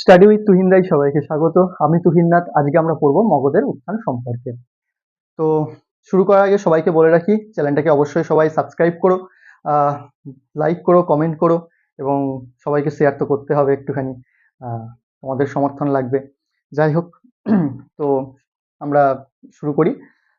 Study with তুহিনদাই সবাইকে স্বাগত। আমি তুহিননাথ আজকে আমরা পড়ব মগধের উত্থান সম্পর্কে। তো শুরু করার আগে সবাইকে বলে রাখি, চ্যানেলটাকে অবশ্যই সবাই সাবস্ক্রাইব করো লাইক করো কমেন্ট করো এবং সবাইকে শেয়ার তো করতে হবে একটুখানি তোমাদের সমর্থন লাগবে। যাই হোক, তো আমরা শুরু করি।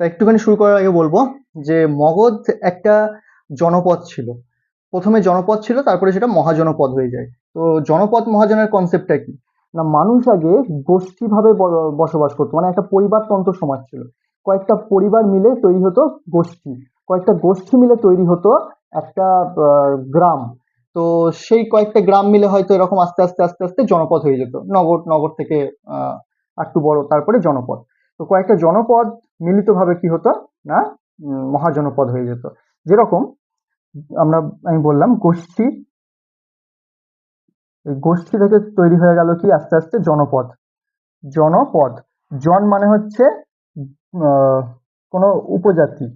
তা একটুখানি শুরু করার আগে বলব যে মগধ একটা জনপদ ছিল। প্রথমে জনপদ ছিল, তারপরে সেটা মহাজনপদ হয়ে যায়। তো জনপদ মহাজনের কনসেপ্টটা কি? না, মানুষ আগে গোষ্ঠীভাবে বসবাস করতো মানে একটা পরিবারতন্ত্র সমাজ ছিল। কয়েকটা পরিবার মিলে তৈরি হতো গোষ্ঠী। কয়েকটা গোষ্ঠী মিলে তৈরি হতো একটা গ্রাম। তো সেই কয়েকটা গ্রাম মিলে হয়তো এরকম আস্তে আস্তে আস্তে আস্তে জনপদ হয়ে যেত। নগর নগর থেকে একটু বড়, তারপরে জনপদ। তো কয়েকটা জনপদ মিলিতভাবে কি হতো? না মহাজনপদ হয়ে যেত। যেরকম আমরা, আমি বললাম গোষ্ঠী, এই গোষ্ঠী থেকে তৈরি হয়ে গেল কি? আস্তে আস্তে জনপদ। জনপদ, জন মানে হচ্ছে কোনো উপজাতি।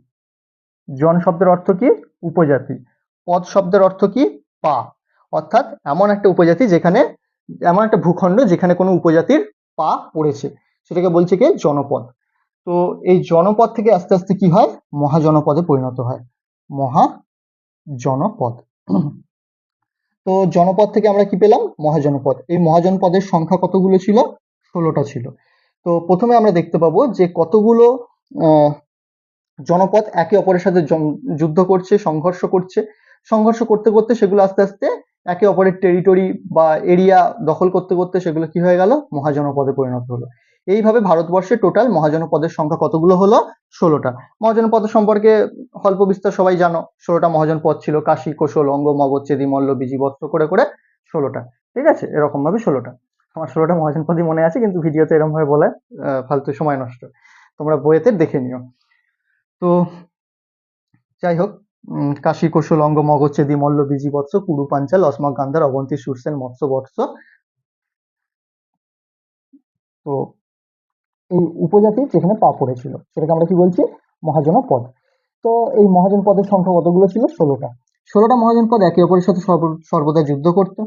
জন শব্দের অর্থ কি? উপজাতি। পদ শব্দের অর্থ কি? পা। অর্থাৎ এমন একটা উপজাতি যেখানে, এমন একটা ভূখণ্ড যেখানে কোনো উপজাতির পা পড়েছে। সেটাকে বলছে কি? জনপদ। তো এই জনপদ থেকে আস্তে আস্তে কি হয়? মহাজনপদে পরিণত হয়। মহা জনপদ। তো জনপদ থেকে আমরা কি পেলাম? মহাজনপদ। এই মহাজনপদের সংখ্যা কতগুলো ছিল? ষোলোটা ছিল। তো প্রথমে আমরা দেখতে পাবো যে কতগুলো জনপদ একে অপরের সাথে যুদ্ধ করছে, সংঘর্ষ করছে। সংঘর্ষ করতে করতে সেগুলো আস্তে আস্তে একে অপরের টেরিটরি বা এরিয়া দখল করতে করতে সেগুলো কি হয়ে গেল? মহাজনপদে পরিণত হলো। এইভাবে ভারতবর্ষে টোটাল মহাজনপদের সংখ্যা কতগুলো হলো? ষোলোটা। মহাজনপদ সম্পর্কে অল্প বিস্তার সবাই জানো। ষোলোটা মহাজনপদ ছিল কাশী, কোশল, অঙ্গ মগধ চেদি, মল্ল বিজিবস্ত্র করে করে ষোলোটা। ঠিক আছে? এরকম ভাবে ষোলোটা। আমার ষোলোটা মহাজনপদই মনে আছে, কিন্তু ভিডিওতে এরকম ভাবে বলে ফালতু সময় নষ্ট। তোমরা বইয়েতে দেখে নিও। তো যাই হোক কাশী, কৌশল, অঙ্গ মগধ চেদি, মল্ল, বিজি বৎস কুরু, পাঞ্চাল, অসমক, গান্ধার, অবন্তী, সুরসেন, মৎস্য, বৎস। তো এই উপজাতি যেখানে পা পড়েছিল। সেটাকে আমরা কি বলছি? মহাজন পদ তো এই মহাজন পদের সংখ্যা কতগুলো ছিল? ষোলোটা। ষোলোটা মহাজন পদ একে অপরের সাথে সর্ব- সর্বদা যুদ্ধ করত।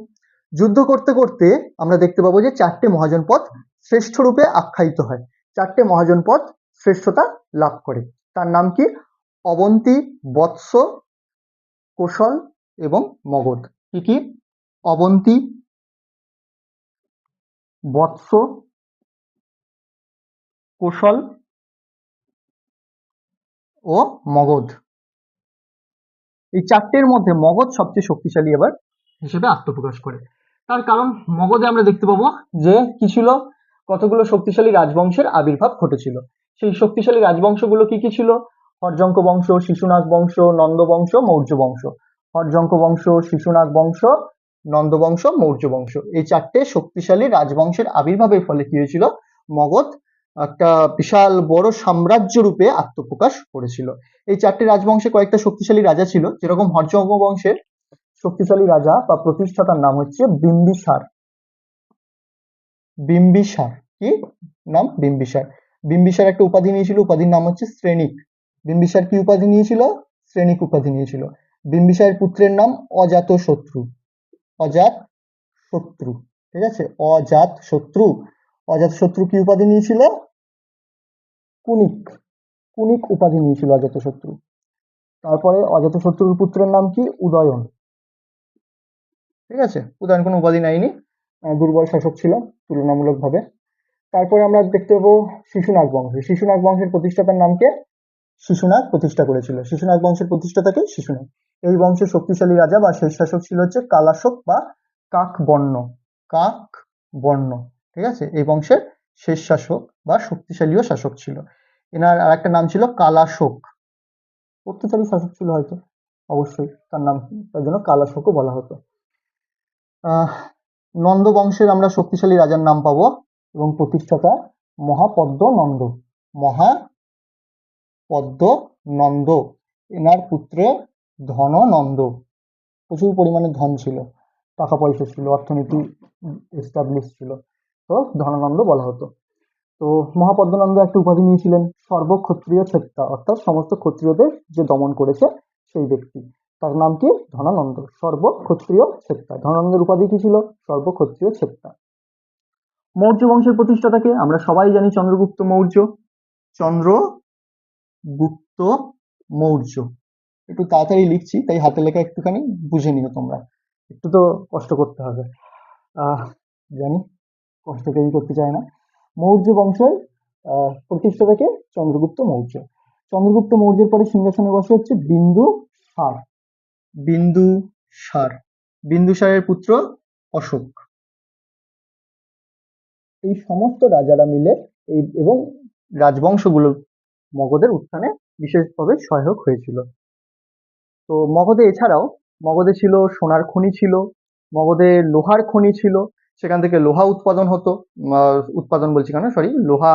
যুদ্ধ করতে করতে আমরা দেখতে পাবো যে চারটে মহাজন পদ শ্রেষ্ঠ রূপে আখ্যায়িত হয়। চারটে মহাজন পদ শ্রেষ্ঠতা লাভ করে। তার নাম কি? অবন্তী, বৎস, কোশল এবং মগধ। কি কি? অবন্তী, বৎস কোশল ও মগধ। এই চারটের মধ্যে মগধ সবচেয়ে শক্তিশালী এবার হিসেবে আত্মপ্রকাশ করে। তার কারণ মগধে আমরা দেখতে পাবো যে কি ছিল? কতগুলো শক্তিশালী রাজবংশের আবির্ভাব ঘটেছিল। সেই শক্তিশালী রাজবংশগুলো কি কি ছিল? হরজঙ্ক বংশ, শিশুনাগ বংশ, নন্দ বংশ, মৌর্য বংশ। হরজঙ্ক বংশ, শিশুনাগ বংশ, নন্দ বংশ, মৌর্য বংশ। এই চারটে শক্তিশালী রাজবংশের আবির্ভাবের ফলে কি হয়েছিল? মগধ একটা বিশাল বড় সাম্রাজ্য রূপে আত্মপ্রকাশ করেছিল। এই চারটি রাজবংশে কয়েকটা শক্তিশালী রাজা ছিল, যেরকম হর্যঙ্গ বংশের শক্তিশালী রাজা বা প্রতিষ্ঠাতার নাম হচ্ছে বিম্বিসার। বিম্বিসার, কি? নাম? বিম্বিসার। বিম্বিসার একটা উপাধি নিয়েছিল, উপাধির নাম হচ্ছে শ্রেণিক। বিম্বিসার কি উপাধি নিয়েছিল? শ্রেণিক উপাধি নিয়েছিল। বিম্বিসারের পুত্রের নাম অজাত শত্রু অজাত শত্রু ঠিক আছে? অজাত শত্রু অজাত শত্রু কি উপাধি নিয়েছিল? কুনিক। কুনিক উপাধি নিয়েছিল অজাতশত্রু তারপরে অজাতশত্রুর পুত্রের নাম কি? উদয়ন। ঠিক আছে? উদয়ন কোনো উপাধি নেয়নি। দুর্বল শাসক ছিল তুলনামূলকভাবে। তারপরে আমরা দেখতে পাবো শিশুনাগ বংশ। শিশুনাগ বংশের প্রতিষ্ঠাতার নামকে শিশুনাগ প্রতিষ্ঠা করেছিল। শিশুনাগ বংশের প্রতিষ্ঠাতাকে শিশুনাগ। এই বংশের শক্তিশালী রাজা বা শেষ শাসক ছিল হচ্ছে কালাশক বা কাক বর্ণ কাক বর্ণ ঠিক আছে? এই বংশের শেষ শাসক বা শক্তিশালীও শাসক ছিল। এনার আর একটা নাম ছিল কালাশোক। অত্যাচারী শাসক ছিল হয়তো, অবশ্যই তার নাম, তার জন্য কালাশোকও বলা হতো। নন্দ বংশের আমরা শক্তিশালী রাজার নাম পাবো এবং প্রতিষ্ঠাতা মহাপদ্ম নন্দ। মহাপদ্ম নন্দ। এনার পুত্র ধন নন্দ। প্রচুর পরিমাণে ধন ছিল। টাকা পয়সা ছিল, অর্থনীতি এস্টাবলিশ ছিল। তো ধনানন্দ বলা হতো। তো মহাপদ্মনন্দ একটা উপাধি নিয়েছিলেন, সর্বক্ষত্রিয় ছেত্তা অর্থাৎ সমস্ত ক্ষত্রিয়দের যে দমন করেছে সেই ব্যক্তি। তার নাম কি? ধনানন্দ, সর্বক্ষত্রিয় ছেত্তা ধনানন্দের উপাধি কি ছিল? সর্বক্ষত্রিয় ছেত্তা মৌর্য বংশের প্রতিষ্ঠাতাকে আমরা সবাই জানি চন্দ্রগুপ্ত মৌর্য। চন্দ্রগুপ্ত মৌর্য। একটু তাড়াতাড়ি লিখছি, তাই হাতে লেখা একটুখানি বুঝে নিও তোমরা। একটু তো কষ্ট করতে হবে। আহ, জানি। কষ্ট কেউই করতে চায় না। মৌর্য বংশের প্রতিষ্ঠাতাকে চন্দ্রগুপ্ত মৌর্য। চন্দ্রগুপ্ত মৌর্যের পরে সিংহাসনে বসে হচ্ছে বিন্দু সার। বিন্দু সার। বিন্দুসারের পুত্র অশোক। এই সমস্ত রাজারা মিলে এই এবং রাজবংশগুলো মগধের উত্থানে বিশেষভাবে সহায়ক হয়েছিল। তো মগধে এছাড়াও মগধে ছিল সোনার খনি ছিল মগধে লোহার খনি ছিল সেখান থেকে লোহা উৎপাদন হতো উৎপাদন বলছি কেন? সরি লোহা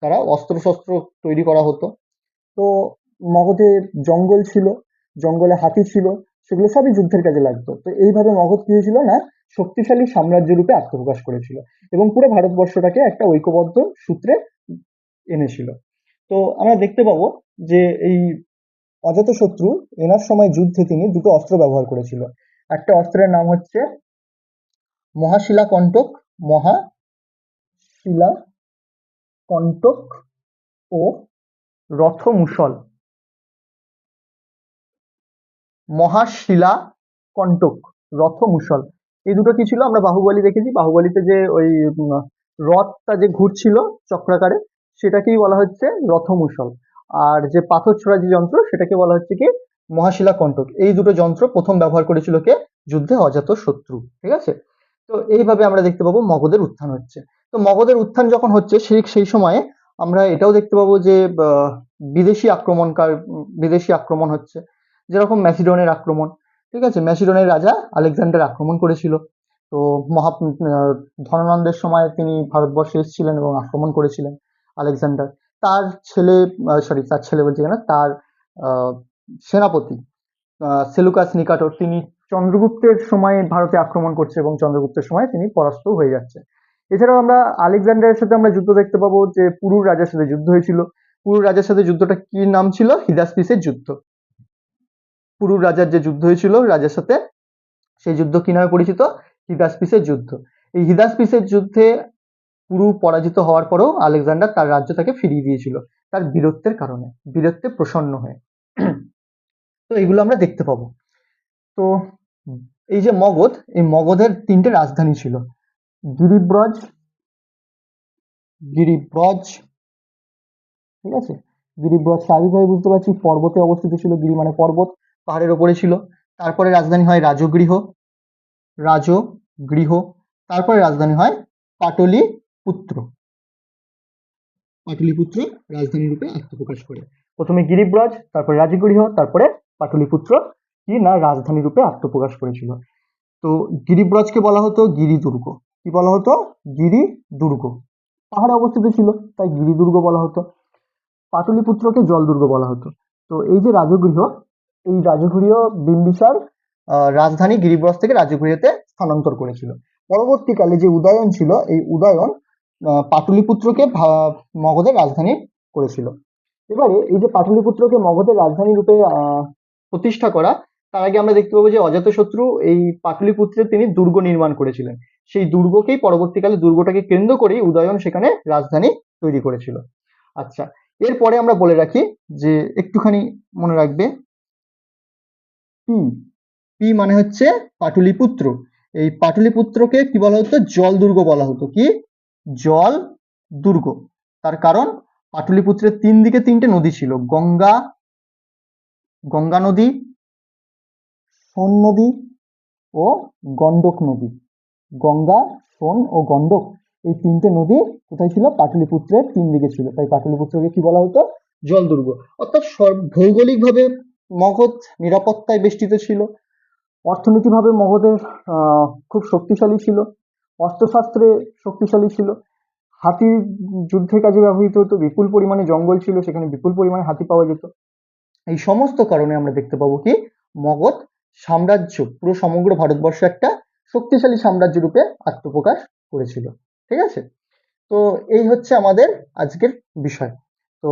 দ্বারা অস্ত্র শস্ত্র তৈরি করা হতো। তো মগধে জঙ্গল ছিল, জঙ্গলে হাতি ছিল, সেগুলো সবই যুদ্ধের কাজে লাগতো। তো এইভাবে মগধ কি হয়েছিল না? শক্তিশালী সাম্রাজ্য রূপে আত্মপ্রকাশ করেছিল এবং পুরো ভারতবর্ষটাকে একটা ঐক্যবদ্ধ সূত্রে এনেছিল। তো আমরা দেখতে পাবো যে এই অজাতশত্রু এনার সময় যুদ্ধে তিনি দুটো অস্ত্র ব্যবহার করেছিল। একটা অস্ত্রের নাম হচ্ছে মহাশিলা কণ্টক মহাশিলা কণ্টক ও রথমুসল মহাশিলা কণ্টক রথমুসল এই দুটো কি ছিল? আমরা বাহুবলী দেখেছি। বাহুবলীতে যে ওই রথটা যে ঘুরছিল চক্রাকারে, সেটাকেই বলা হচ্ছে রথমুসল আর যে পাথর ছোড়া যে যন্ত্র, সেটাকে বলা হচ্ছে কি? মহাশিলা কণ্টক এই দুটো যন্ত্র প্রথম ব্যবহার করেছিল কে? যুদ্ধে অজাত শত্রু। ঠিক আছে? তো এইভাবে আমরা দেখতে পাবো মগধের উত্থান হচ্ছে। তো মগধের উত্থান যখন হচ্ছে সেই সেই সময়ে আমরা এটাও দেখতে পাবো যে বিদেশি আক্রমণকার, বিদেশি আক্রমণ হচ্ছে। যেরকম ম্যাসিডনের আক্রমণ, ঠিক আছে? ম্যাসিডনের রাজা আলেকজান্ডার আক্রমণ করেছিল। তো মহা ধনানন্দের সময় তিনি ভারতবর্ষে এসেছিলেন এবং আক্রমণ করেছিলেন আলেকজান্ডার। তার ছেলে সরি তার ছেলে বলছি কেন? তার সেনাপতি সেলুকাস নিকাটর, তিনি চন্দ্রগুপ্তের সময় ভারতে আক্রমণ করছে এবং চন্দ্রগুপ্তের সময় তিনি পরাস্ত হয়ে যাচ্ছে। এছাড়াও আমরা আলেকজান্ডারের সাথে আমরা যুদ্ধ দেখতে পাবো যে পুরুর রাজার সাথে যুদ্ধ হয়েছিল। পুরুর রাজার সাথে যুদ্ধটা কি নাম ছিল? হিদাসপিসের যুদ্ধ। পুরুর রাজার যে যুদ্ধ হয়েছিল, রাজার সাথে সেই যুদ্ধ কি নামে পরিচিত? হিদাসপিসের যুদ্ধ। এই হিদাসপিসের যুদ্ধে পুরু পরাজিত হওয়ার পরেও আলেকজান্ডার তার রাজ্য তাকে ফিরিয়ে দিয়েছিল, তার বীরত্বের কারণে, বীরত্বে প্রসন্ন হয়ে। তো এগুলো আমরা দেখতে পাবো। তো এই যে মগধ, এই মগধের তিনটে রাজধানী ছিল। গিরিব্রজ গিরিব্রজ, ঠিক আছে? গিরিব্রজ স্বাভাবিকভাবে বুঝতে পারছি, পর্বতে অবস্থিত ছিল গিরি মানে পর্বত, পাহাড়ের ওপরে ছিল। তারপরে রাজধানী হয় রাজগৃহ রাজগৃহ, তারপরে রাজধানী হয় পাটলি পুত্র পাটলিপুত্র রাজধানী রূপে আত্মপ্রকাশ করে। প্রথমে গিরিব্রজ, তারপরে রাজগৃহ, তারপরে পাটলিপুত্র। কি না রাজধানী রূপে আত্মপ্রকাশ করেছিল। তো গিরিব্রজকে বলা হতো গিরি দুর্গ কি বলা হতো? গিরি দুর্গ পাহাড়ে অবস্থিত ছিল, তাই গিরি দুর্গ বলা হতো। পাটলিপুত্রকে জল দুর্গ বলা হতো। তো এই যে রাজগৃহ, এই রাজগৃহ বিম্বিসার রাজধানী গিরিব্রজ থেকে রাজগৃহতে স্থানান্তর করেছিল। পরবর্তীকালে যে উদয়ন ছিল, এই উদয়ন পাটলিপুত্রকে মগধের রাজধানী করেছিল। এবারে এই যে পাটলিপুত্রকে মগধের রাজধানী রূপে প্রতিষ্ঠা করা তার আগে আমরা দেখতে পাবো যে অজাতশত্রু এই পাটলিপুত্রে তিনি দুর্গ নির্মাণ করেছিলেন। সেই দুর্গকেই পরবর্তীকালে দুর্গটাকে কেন্দ্র করেই উদয়ন সেখানে রাজধানী তৈরি করেছিল। আচ্ছা এরপরে আমরা বলে রাখি যে একটুখানি মনে রাখবে। পি পি মানে হচ্ছে পাটলিপুত্র এই পাটলিপুত্রকে কি বলা হতো? জল দুর্গ বলা হতো। কি? জল দুর্গ। তার কারণ পাটলিপুত্রের তিন দিকে তিনটে নদী ছিল। গঙ্গা গঙ্গা নদী সোন নদী ও গন্ডক নদী। গঙ্গা, সোন ও গন্ডক এই তিনটে নদী কোথায় ছিল? পাটলিপুত্রের তিন দিকে ছিল। তাই পাটলিপুত্রকে কি বলা হতো? জল দুর্গ অর্থাৎ ভৌগোলিকভাবে মগধ নিরাপত্তায় বেষ্টিত ছিল। অর্থনীতিভাবে মগধের খুব শক্তিশালী ছিল। অস্ত্রশাস্ত্রে শক্তিশালী ছিল। হাতির যুদ্ধের কাজে ব্যবহৃত হতো। বিপুল পরিমাণে জঙ্গল ছিল। সেখানে বিপুল পরিমাণে হাতি পাওয়া যেত। এই সমস্ত কারণে আমরা দেখতে পাবো কি? মগধ সাম্রাজ্য, পুরো সমগ্র ভারতবর্ষে একটা শক্তিশালী সাম্রাজ্য রূপে আত্মপ্রকাশ করেছিল। ঠিক আছে? তো এই হচ্ছে আমাদের আজকের বিষয়। তো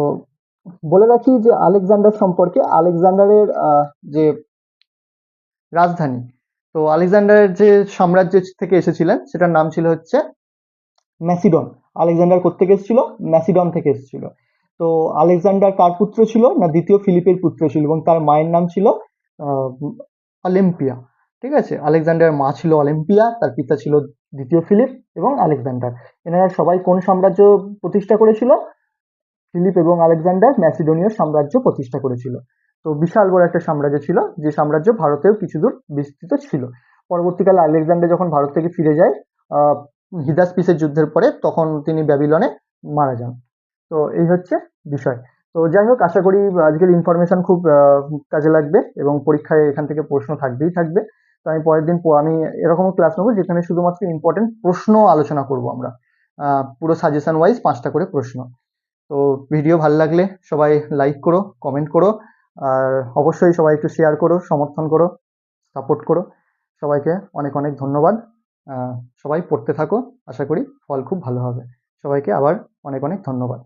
বলে রাখি যে আলেকজান্ডার সম্পর্কে, আলেকজান্ডারের যে রাজধানী, তো আলেকজান্ডারের যে সাম্রাজ্য থেকে এসেছিলেন, সেটার নাম ছিল হচ্ছে ম্যাসিডন। আলেকজান্ডার কোত্থেকে এসেছিল? ম্যাসিডন থেকে এসেছিল। তো আলেকজান্ডার কার পুত্র ছিল? না, দ্বিতীয় ফিলিপের পুত্র ছিল এবং তার মায়ের নাম ছিল অলিম্পিয়া ঠিক আছে? আলেকজান্ডারের মা ছিল অলিম্পিয়া তার পিতা ছিল দ্বিতীয় ফিলিপ এবং আলেকজান্ডার। এনারা সবাই কোন সাম্রাজ্য প্রতিষ্ঠা করেছিল? ফিলিপ এবং আলেকজান্ডার ম্যাসিডোনীয় সাম্রাজ্য প্রতিষ্ঠা করেছিল। তো বিশাল বড় একটা সাম্রাজ্য ছিল যে সাম্রাজ্য ভারতেও কিছু দূর বিস্তৃত ছিল। পরবর্তীকালে আলেকজান্ডার যখন ভারত থেকে ফিরে যায় আহ, হিদাসপিসের যুদ্ধের পরে তখন তিনি ব্যাবিলনে মারা যান। তো এই হচ্ছে বিষয়। তো যাই হোক আশা করি আজকের ইনফরমেশন খুব কাজে লাগবে এবং পরীক্ষায় এখান থেকে প্রশ্ন থাকবেই থাকবে। তো আমি পরের দিন আমি এরকমও ক্লাস নেব যেখানে শুধুমাত্র ইম্পর্টেন্ট প্রশ্ন আলোচনা করব আমরা। পুরো সাজেশন ওয়াইজ পাঁচটা করে প্রশ্ন। তো ভিডিও ভালো লাগলে সবাই লাইক করো কমেন্ট করো, আর অবশ্যই সবাই একটু শেয়ার করো, সমর্থন করো সাপোর্ট করো। সবাইকে অনেক অনেক ধন্যবাদ। সবাই পড়তে থাকো, আশা করি ফল খুব ভালো হবে। সবাইকে আবার অনেক অনেক ধন্যবাদ।